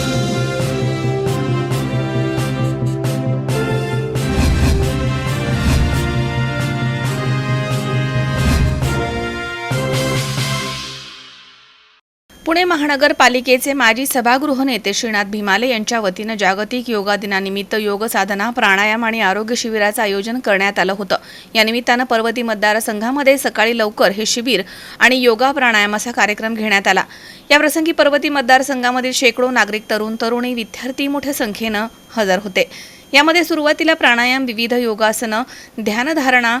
Thank you. Pune महानगरपालिकेचे माजी सभागृह नेते श्रीनाथ भीमाले यांच्या वतीनं जागतिक योगा दिनानिमित्त योग साधना प्राणायाम आणि आरोग्य शिबिराचं आयोजन करण्यात आलं होतं. या निमित्तानं पर्वती मतदारसंघामध्ये सकाळी लवकर हे शिबिर आणि योगा प्राणायामाचा कार्यक्रम घेण्यात आला. याप्रसंगी पर्वती मतदारसंघामधील शेकडो नागरिक तरुण तरुणी विद्यार्थी मोठ्या संख्येनं हजर होते. यामध्ये सुरुवातीला प्राणायाम विविध योगासनं ध्यानधारणा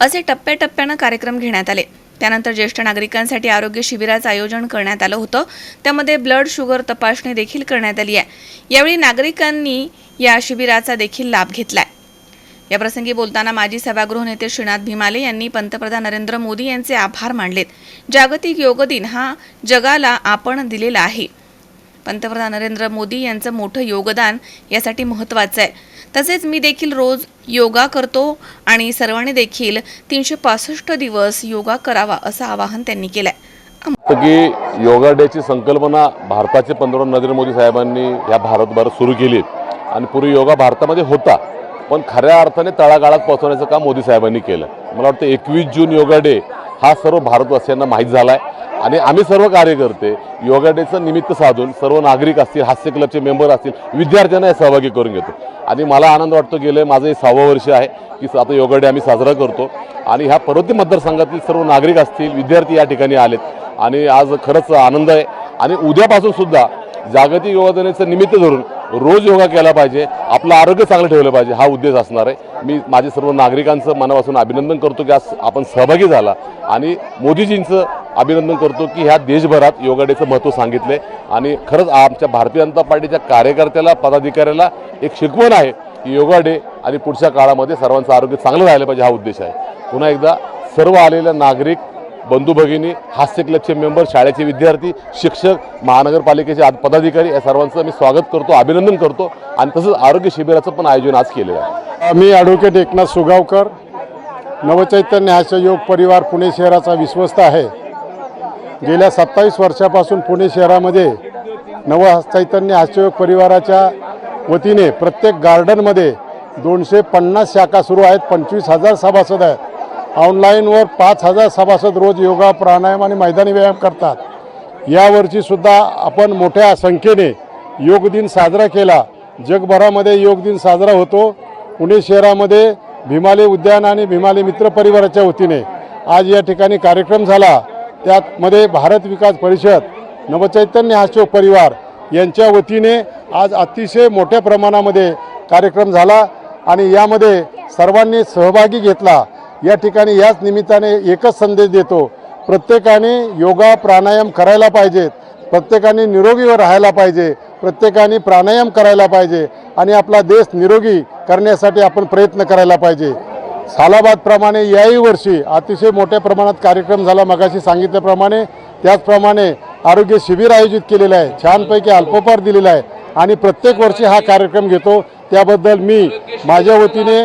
असे टप्प्याटप्प्यानं कार्यक्रम घेण्यात आले. त्यानंतर ज्येष्ठ नागरिकांसाठी आरोग्य शिबिराचं आयोजन करण्यात आलं होतं. त्यामध्ये ब्लड शुगर तपासणी देखील करण्यात आली आहे. यावेळी नागरिकांनी या शिबिराचा देखील लाभ घेतलाय. याप्रसंगी बोलताना माजी सभागृह नेते श्रीनाथ भीमाले यांनी पंतप्रधान नरेंद्र मोदी यांचे आभार मानलेत. जागतिक योग दिन हा जगाला आपण दिलेला आहे. पंतप्रधान नरेंद्र मोदी यांचं मोठं योगदान यासाठी महत्त्वाचं आहे. तसेच मी देखील रोज योगा करतो आणि सर्वांनी देखील तीनशे पासष्ट दिवस योगा करावा असं आवाहन त्यांनी केलं आहे की योगा डेची संकल्पना भारताचे पंतप्रधान नरेंद्र मोदी साहेबांनी या भारतभर सुरू केली आणि पूर्वी योगा भारतामध्ये होता. पण खऱ्या अर्थाने तळागाळात पोहोचवण्याचं काम मोदी साहेबांनी केलं. मला वाटतं एकवीस जून योगा डे हा सर्व भारतवासियांना माहीत झाला आहे आणि आम्ही सर्व कार्यकर्ते योगा डेचं निमित्त साधून सर्व नागरिक असतील हास्य क्लबचे मेंबर असतील विद्यार्थ्यांना सहभागी करून घेतो. आणि मला आनंद वाटतो गेलं माझं हे सहावं वर्ष आहे की आता योगा डे आम्ही साजरा करतो. आणि ह्या पर्वती मतदारसंघातील सर्व नागरिक असतील विद्यार्थी या ठिकाणी आलेत. आणि आज खरंच आनंद आहे. आणि उद्यापासून सुद्धा जागतिक योगा दिनाचं निमित्त धरून रोज योगा केला पाहिजे आपलं आरोग्य चांगलं ठेवलं पाहिजे हा उद्देश असणार आहे. मी माझे सर्व नागरिकांचं मनापासून अभिनंदन करतो की आज आपण सहभागी झाला. आणि मोदीजींचं अभिनंदन करतो की ह्या देशभरात योगा डेचं महत्त्व सांगितलं आणि खरंच आमच्या भारतीय जनता पार्टीच्या कार्यकर्त्याला पदाधिकाऱ्याला एक शिकवण आहे की योगा डे आणि पुढच्या काळामध्ये सर्वांचं आरोग्य चांगलं राहिलं पाहिजे हा उद्देश आहे. पुन्हा एकदा सर्व आलेल्या नागरिक बंधू भगिनी हास्य क्लबचे मेंबर शाळेचे विद्यार्थी शिक्षक महानगरपालिकेचे आज पदाधिकारी या सर्वांचं मी स्वागत करतो अभिनंदन करतो. आणि तसंच आरोग्य शिबिराचं पण आयोजन आज केलेलं आहे. मी ॲडव्होकेट एकनाथ सुगावकर नवचैतन्य हास्ययोग परिवार पुणे शहराचा विश्वस्त आहे. गेल्या सत्तावीस वर्षापासून पुणे शहरामध्ये नव चैतन्य हास्ययोग परिवाराच्या वतीने प्रत्येक गार्डनमध्ये दोनशे पन्नास शाखा सुरू आहेत पंचवीस हजार सभासद आहेत. ऑनलाईनवर पाच हजार सभासद रोज योगा प्राणायाम आणि मैदानी व्यायाम करतात. यावर्षीसुद्धा आपण मोठ्या संख्येने योग दिन साजरा केला. जगभरामध्ये योग दिन साजरा होतो. पुणे शहरामध्ये भीमाले उद्यान आणि भीमाले मित्र परिवाराच्या वतीने आज या ठिकाणी कार्यक्रम झाला. त्यामध्ये भारत विकास परिषद नवचैतन्य हास्योग परिवार यांच्या वतीने आज अतिशय मोठ्या प्रमाणामध्ये कार्यक्रम झाला आणि यामध्ये सर्वांनी सहभागी घेतला. या ठिकाणी याच निमित्ताने एकच संदेश देतो. प्रत्येकाने योगा प्राणायाम करायला पाहिजेत प्रत्येकाने निरोगीवर राहायला पाहिजे. प्रत्येकाने प्राणायाम करायला पाहिजे. आणि आपला देश निरोगी करण्यासाठी आपण प्रयत्न करायला पाहिजे. सालाबादप्रमाणे याही वर्षी अतिशय मोठ्या प्रमाणात कार्यक्रम झाला. मगाशी सांगितल्याप्रमाणे त्याचप्रमाणे आरोग्य शिबिर आयोजित केलेलं आहे. छानपैकी अल्पोपार दिलेला आहे. आणि प्रत्येक वर्षी हा कार्यक्रम घेतो. त्याबद्दल मी माझ्या वतीने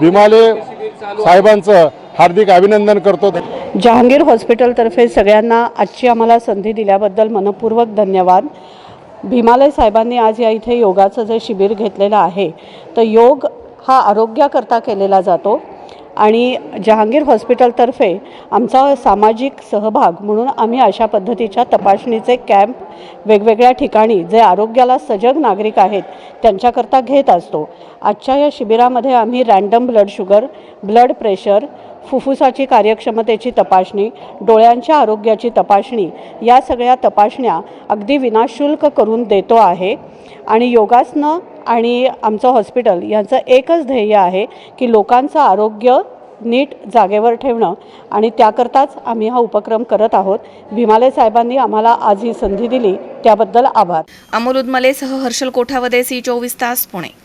भीमाले साहेबांचं हार्दिक अभिनंदन करतो. जहांगीर हॉस्पिटलतर्फे सगळ्यांना आजची आम्हाला संधी दिल्याबद्दल मनपूर्वक धन्यवाद. भीमालय साहेबांनी आज या इथे योगाचं जे शिबिर घेतलेलं आहे तर योग हा आरोग्याकरता केलेला जातो. आणि जहांगीर हॉस्पिटलतर्फे आमचा सामाजिक सहभाग म्हणून आम्ही अशा पद्धतीच्या तपासणीचे कॅम्प वेगवेगळ्या ठिकाणी जे आरोग्याला सजग नागरिक आहेत त्यांच्याकरता घेत असतो. आजच्या या शिबिरामध्ये आम्ही random blood sugar blood pressure फुफ्फुसाची कार्यक्षमतेची तपासणी डोळ्यांच्या आरोग्याची तपासणी या सगळ्या तपासण्या अगदी विनाशुल्क करून देतो आहे. आणि योगासनं आणि आमचं हॉस्पिटल यांचं एकच ध्येय आहे की लोकांचं आरोग्य नीट जागेवर ठेवणं. आणि त्याकरताच आम्ही हा उपक्रम करत आहोत. भीमाले साहेबांनी आम्हाला आज ही संधी दिली. त्याबद्दल आभार. अमोल उदमलेसह हर्षल कोठावदे सी चोवीस तास पुणे.